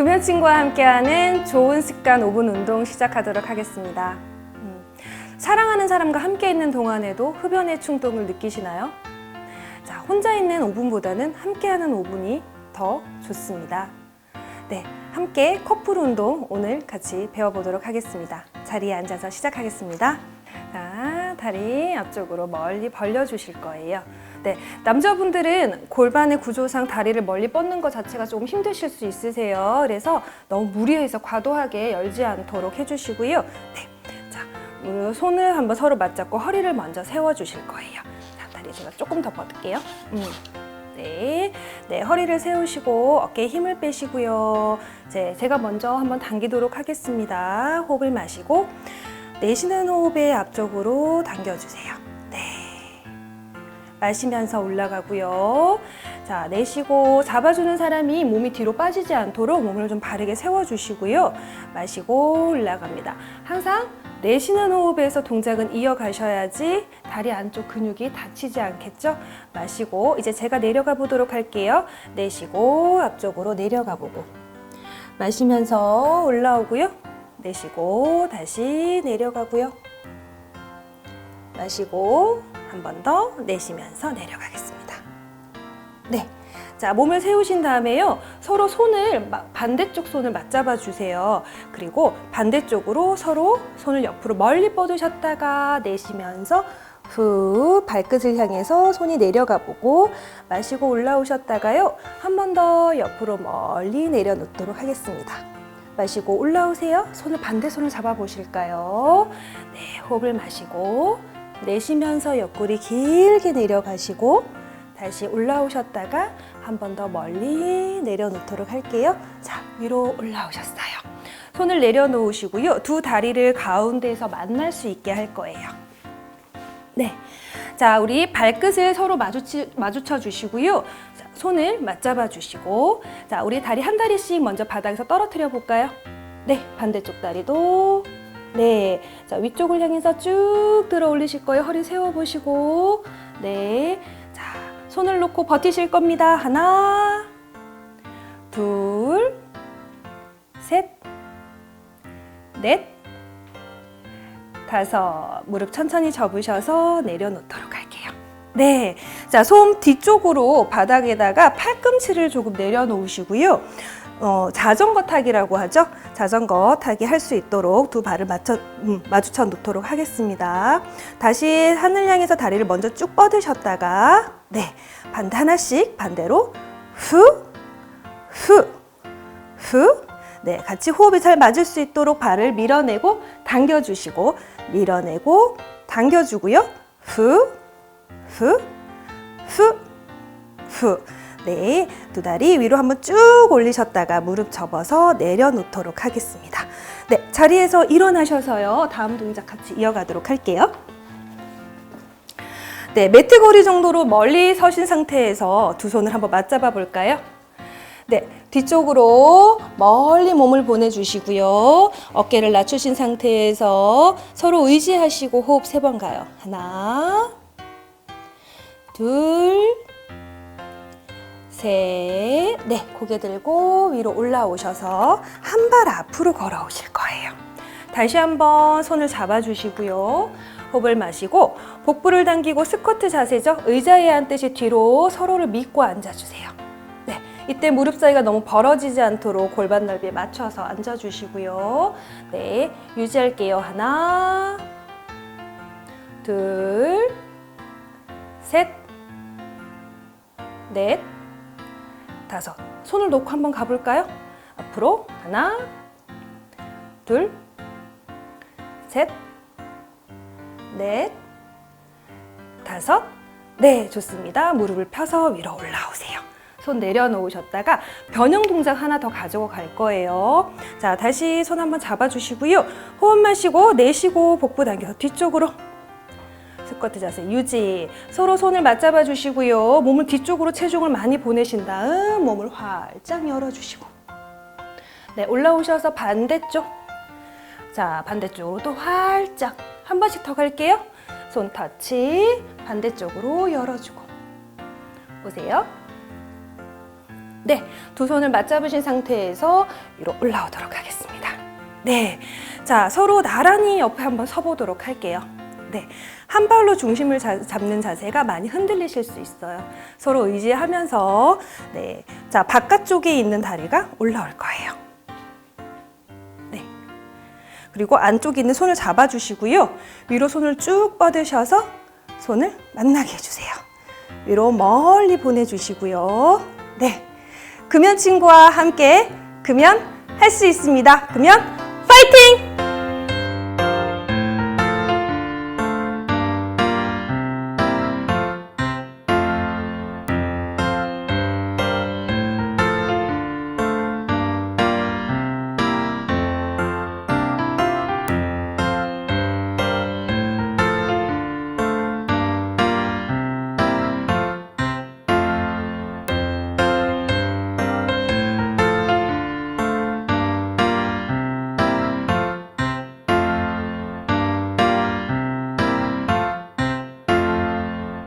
금연친구와 함께하는 좋은 습관 5분 운동 시작하도록 하겠습니다. 음, 사랑하는 사람과 함께 있는 동안에도 흡연의 충동을 느끼시나요? 자, 혼자 있는 5분보다는 함께하는 5분이 더 좋습니다. 네, 함께 커플 운동 오늘 같이 배워보도록 하겠습니다. 자리에 앉아서 시작하겠습니다. 자, 다리 앞쪽으로 멀리 벌려주실 거예요. 네, 남자분들은 골반의 구조상 다리를 멀리 뻗는 것 자체가 조금 힘드실 수 있으세요. 그래서 너무 무리해서 과도하게 열지 않도록 해주시고요. 네, 자, 무릎, 손을 한번 서로 맞잡고 허리를 먼저 세워주실 거예요. 자, 다리 제가 조금 더 뻗을게요. 음. 네, 네, 허리를 세우시고 어깨에 힘을 빼시고요. 이제 제가 먼저 한번 당기도록 하겠습니다. 호흡을 마시고 내쉬는 호흡에 앞쪽으로 당겨주세요. 네. 마시면서 올라가고요. 자, 내쉬고 잡아주는 사람이 몸이 뒤로 빠지지 않도록 몸을 좀 바르게 세워주시고요. 마시고 올라갑니다. 항상 내쉬는 호흡에서 동작은 이어가셔야지 다리 안쪽 근육이 다치지 않겠죠? 마시고 이제 제가 내려가 보도록 할게요. 내쉬고 앞쪽으로 내려가 보고 마시면서 올라오고요. 내쉬고 다시 내려가고요. 마시고 한 번 더 내쉬면서 내려가겠습니다. 네. 자, 몸을 세우신 다음에요. 서로 손을 마- 반대쪽 손을 맞잡아 주세요. 그리고 반대쪽으로 서로 손을 옆으로 멀리 뻗으셨다가 내쉬면서 후 발끝을 향해서 손이 내려가 보고 마시고 올라오셨다가요. 한 번 더 옆으로 멀리 내려놓도록 하겠습니다. 마시고 올라오세요. 손을 반대 손을 잡아 보실까요? 네, 호흡을 마시고 내쉬면서 옆구리 길게 내려가시고 다시 올라오셨다가 한 번 더 멀리 내려놓도록 할게요. 자, 위로 올라오셨어요. 손을 내려놓으시고요. 두 다리를 가운데에서 만날 수 있게 할 거예요. 네. 자, 우리 발끝을 서로 마주치, 마주쳐 주시고요. 자, 손을 맞잡아 주시고. 자, 우리 다리 한 다리씩 먼저 바닥에서 떨어뜨려 볼까요? 네. 반대쪽 다리도. 네. 자, 위쪽을 향해서 쭉 들어 올리실 거예요. 허리 세워 보시고. 네. 자, 손을 놓고 버티실 겁니다. 하나, 둘, 셋, 넷, 다섯. 무릎 천천히 접으셔서 내려놓도록 할게요. 네. 자, 손 뒤쪽으로 바닥에다가 팔꿈치를 조금 내려놓으시고요. 어, 자전거 타기라고 하죠. 자전거 타기 할 수 있도록 두 발을 맞춰, 음, 마주쳐 놓도록 하겠습니다. 다시 하늘 향해서 다리를 먼저 쭉 뻗으셨다가, 네. 반대 하나씩 반대로 후, 후, 후. 네, 같이 호흡이 잘 맞을 수 있도록 발을 밀어내고 당겨주시고, 밀어내고 당겨주고요. 후, 후, 후, 후. 네, 두 다리 위로 한번 쭉 올리셨다가 무릎 접어서 내려놓도록 하겠습니다. 네, 자리에서 일어나셔서요. 다음 동작 같이 이어가도록 할게요. 네, 매트 거리 정도로 멀리 서신 상태에서 두 손을 한번 맞잡아 볼까요? 네, 뒤쪽으로 멀리 몸을 보내주시고요. 어깨를 낮추신 상태에서 서로 의지하시고 호흡 세 번 가요. 하나, 둘, 셋, 네, 고개 들고 위로 올라오셔서 한 발 앞으로 걸어오실 거예요. 다시 한번 손을 잡아주시고요. 호흡을 마시고 복부를 당기고 스쿼트 자세죠. 의자에 앉듯이 뒤로 서로를 믿고 앉아주세요. 네, 이때 무릎 사이가 너무 벌어지지 않도록 골반 넓이에 맞춰서 앉아주시고요. 네, 유지할게요. 하나, 둘, 셋, 넷, 다섯. 손을 놓고 한번 가볼까요? 앞으로 하나, 둘, 셋, 넷, 다섯. 네, 좋습니다. 무릎을 펴서 위로 올라오세요. 손 내려놓으셨다가 변형 동작 하나 더 가지고 갈 거예요. 자, 다시 손 한번 잡아주시고요. 호흡 마시고 내쉬고 복부 당겨서 뒤쪽으로 스쿼트 자세 유지. 서로 손을 맞잡아 주시고요. 몸을 뒤쪽으로 체중을 많이 보내신 다음 몸을 활짝 열어주시고. 네, 올라오셔서 반대쪽. 자, 반대쪽으로 또 활짝. 한 번씩 더 갈게요. 손 터치. 반대쪽으로 열어주고. 보세요. 네, 두 손을 맞잡으신 상태에서 위로 올라오도록 하겠습니다. 네, 자 서로 나란히 옆에 한번 서보도록 할게요. 네, 한 발로 중심을 자- 잡는 자세가 많이 흔들리실 수 있어요. 서로 의지하면서 네, 자 바깥쪽에 있는 다리가 올라올 거예요. 네, 그리고 안쪽에 있는 손을 잡아주시고요. 위로 손을 쭉 뻗으셔서 손을 만나게 해주세요. 위로 멀리 보내주시고요. 네. 금연 친구와 함께 금연 할 수 있습니다. 금연 파이팅!